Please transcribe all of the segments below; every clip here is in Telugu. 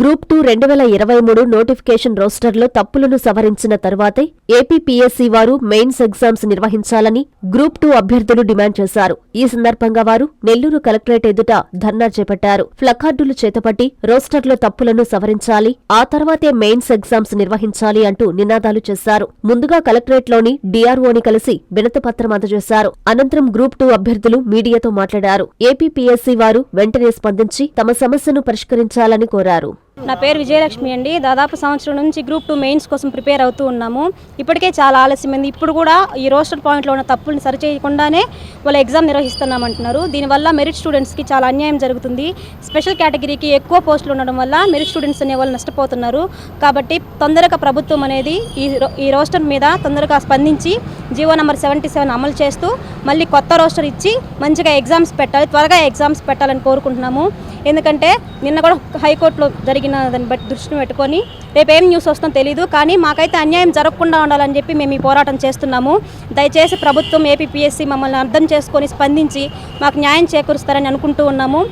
గ్రూప్ టూ రెండు వేల ఇరవై మూడు నోటిఫికేషన్ రోస్టర్లో తప్పులను సవరించిన తరువాతే ఏపీపీఎస్సీ వారు మెయిన్స్ ఎగ్జామ్స్ నిర్వహించాలని గ్రూప్ టూ అభ్యర్థులు డిమాండ్ చేశారు. ఈ సందర్భంగా వారు నెల్లూరు కలెక్టరేట్ ఎదుట ధర్నా చేపట్టారు. ప్లకార్డులు చేతపట్టి రోస్టర్లో తప్పులను సవరించాలి ఆ తర్వాతే మెయిన్స్ ఎగ్జామ్స్ నిర్వహించాలి అంటూ నినాదాలు చేశారు. ముందుగా కలెక్టరేట్లోని డీఆర్ఓని కలిసి వినతిపత్రం అందజేశారు. అనంతరం గ్రూప్ టూ అభ్యర్థులు మీడియాతో మాట్లాడారు. ఏపీపీఎస్సీ వారు వెంటనే స్పందించి తమ సమస్యను పరిష్కరించాలని కోరారు. నా పేరు విజయలక్ష్మి అండి. దాదాపు సంవత్సరం నుంచి గ్రూప్ టూ మెయిన్స్ కోసం ప్రిపేర్ అవుతూ ఉన్నాము. ఇప్పటికే చాలా ఆలస్యమైంది ఇప్పుడు కూడా ఈ రోస్టర్ పాయింట్లో ఉన్న తప్పుల్ని సరిచేయకుండానే వాళ్ళ ఎగ్జామ్ నిర్వహిస్తున్నామంటున్నారు. దీనివల్ల మెరిట్ స్టూడెంట్స్కి చాలా అన్యాయం జరుగుతుంది. స్పెషల్ కేటగిరీకి ఎక్కువ పోస్టులు ఉండడం వల్ల మెరిట్ స్టూడెంట్స్ అనే వాళ్ళు నష్టపోతున్నారు. కాబట్టి తొందరగా ప్రభుత్వం అనేది ఈ రో- ఈ రోస్టర్ మీద తొందరగా స్పందించి జీవో నెంబర్ సెవెంటీ సెవెన్ అమలు చేస్తూ మళ్ళీ కొత్త రోస్టర్ ఇచ్చి మంచిగా ఎగ్జామ్స్ పెట్టాలి త్వరగా ఎగ్జామ్స్ పెట్టాలని కోరుకుంటున్నాము. ఎందుకంటే నిన్న కూడా హైకోర్టులో జరిగిన దాన్ని బట్టి దృష్టిని పెట్టుకొని రేపు ఏం న్యూస్ వస్తుందో తెలియదు కానీ మాకైతే అన్యాయం జరగకుండా ఉండాలని చెప్పి మేము ఈ పోరాటం చేస్తున్నాము. దయచేసి ప్రభుత్వం ఏపీపీఎస్సీ మమ్మల్ని అర్థం చేసుకొని స్పందించి మాకు న్యాయం చేకూరుస్తారని అనుకుంటూ ఉన్నాము.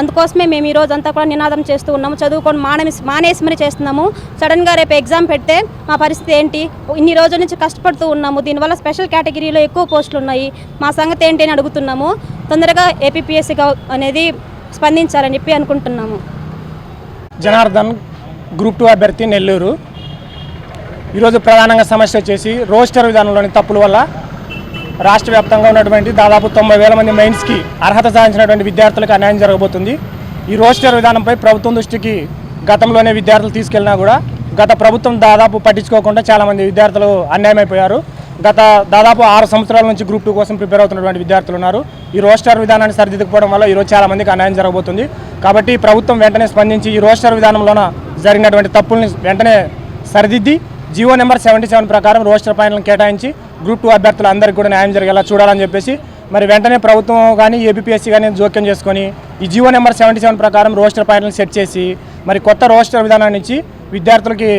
అందుకోసమే మేము ఈ రోజు అంతా కూడా నినాదం చేస్తూ ఉన్నాము. చదువుకొని మానేసి మానేసి చేస్తున్నాము. సడన్గా రేపు ఎగ్జామ్ పెడితే మా పరిస్థితి ఏంటి? ఇన్ని రోజుల నుంచి కష్టపడుతూ ఉన్నాము. దీనివల్ల స్పెషల్ కేటగిరీలో ఎక్కువ పోస్టులు ఉన్నాయి. మా సంగతి ఏంటి అని అడుగుతున్నాము. తొందరగా ఏపీపీఎస్సీ అనేది స్పందించాలని చెప్పి అనుకుంటున్నాము. జనార్దన్ గ్రూప్ టూ అభ్యర్థి నెల్లూరు. ఈరోజు ప్రధానంగా సమస్య వచ్చేసి రోస్టర్ విధానంలోని తప్పుల వల్ల రాష్ట్ర వ్యాప్తంగా ఉన్నటువంటి దాదాపు తొంభై వేల మంది మెయిన్స్కి అర్హత సాధించినటువంటి విద్యార్థులకు అన్యాయం జరగబోతుంది. ఈ రోస్టర్ విధానంపై ప్రభుత్వం దృష్టికి గతంలోనే విద్యార్థులు తీసుకెళ్ళినా కూడా గత ప్రభుత్వం దాదాపు పట్టించుకోకుండా చాలామంది విద్యార్థులు అన్యాయమైపోయారు. గత దాదాపు ఆరు సంవత్సరాల నుంచి గ్రూప్ టూ కోసం ప్రిపేర్ అవుతున్నటువంటి విద్యార్థులు ఉన్నారు. ఈ రోస్టర్ విధానాన్ని సరిదిద్దుకోవడం వల్ల ఈరోజు చాలా మందికి అన్యాయం జరగబోతుంది. కాబట్టి ప్రభుత్వం వెంటనే స్పందించి ఈ రోస్టర్ విధానంలోన జరిగినటువంటి తప్పుల్ని వెంటనే సరిదిద్ది జియో నెంబర్ సెవెంటీ సెవెన్ ప్రకారం రోస్టర్ పాయింట్లను కేటాయించి గ్రూప్ టూ అభ్యర్థులందరికీ కూడా న్యాయం జరిగేలా చూడాలని చెప్పేసి మరి వెంటనే ప్రభుత్వం కానీ ఏబిపిఎస్సి కానీ జోక్యం చేసుకొని ఈ జియో నెంబర్ సెవెంటీ సెవెన్ ప్రకారం రోస్టర్ పాయింట్లను సెట్ చేసి మరి కొత్త రోస్టర్ విధానాన్ని ఇచ్చి విద్యార్థులకి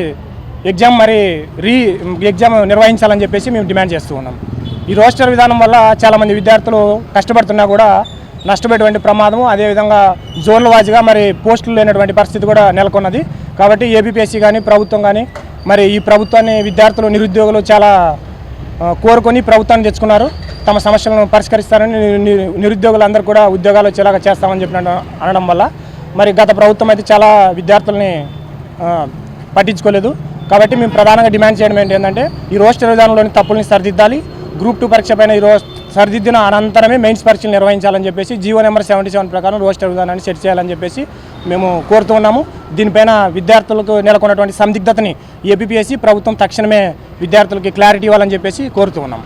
ఎగ్జామ్ మరి రీ ఎగ్జామ్ నిర్వహించాలని చెప్పేసి మేము డిమాండ్ చేస్తూ ఉన్నాం. ఈ రోస్టర్ విధానం వల్ల చాలామంది విద్యార్థులు కష్టపడుతున్నా కూడా నష్టపోయేటువంటి ప్రమాదము అదేవిధంగా జోన్ల వాజ్గా మరి పోస్టులు లేనటువంటి పరిస్థితి కూడా నెలకొన్నది. కాబట్టి ఏబిపిఎస్సి కానీ ప్రభుత్వం కానీ మరి ఈ ప్రభుత్వాన్ని విద్యార్థులు నిరుద్యోగులు చాలా కోరుకొని ప్రభుత్వాన్ని తెచ్చుకున్నారు. తమ సమస్యలను పరిష్కరిస్తారని నిరుద్యోగులందరూ కూడా ఉద్యోగాలు వచ్చేలాగా చేస్తామని చెప్పిన అనడం వల్ల మరి గత ప్రభుత్వం అయితే చాలా విద్యార్థుల్ని పట్టించుకోలేదు. కాబట్టి మేము ప్రధానంగా డిమాండ్ చేయడం ఏంటి ఏంటంటే ఈ రోస్టర్ విధానంలోని తప్పుల్ని సరిదిద్దాలి. గ్రూప్ టూ పరీక్ష పైన ఈ రోజు సరిదిద్దిన అనంతరమే మెయిన్స్ పరీక్షలు నిర్వహించాలని చెప్పేసి జీవో నెంబర్ సెవెంటీ సెవెన్ ప్రకారం రోస్టర్ విధానాన్ని సెట్ చేయాలని చెప్పేసి మేము కోరుతూ ఉన్నాము. దీనిపైన విద్యార్థులకు నెలకొన్నటువంటి సందిగ్ధతని ఏపీఎస్సి ప్రభుత్వం తక్షణమే విద్యార్థులకి క్లారిటీ ఇవ్వాలని చెప్పేసి కోరుతూ ఉన్నాము.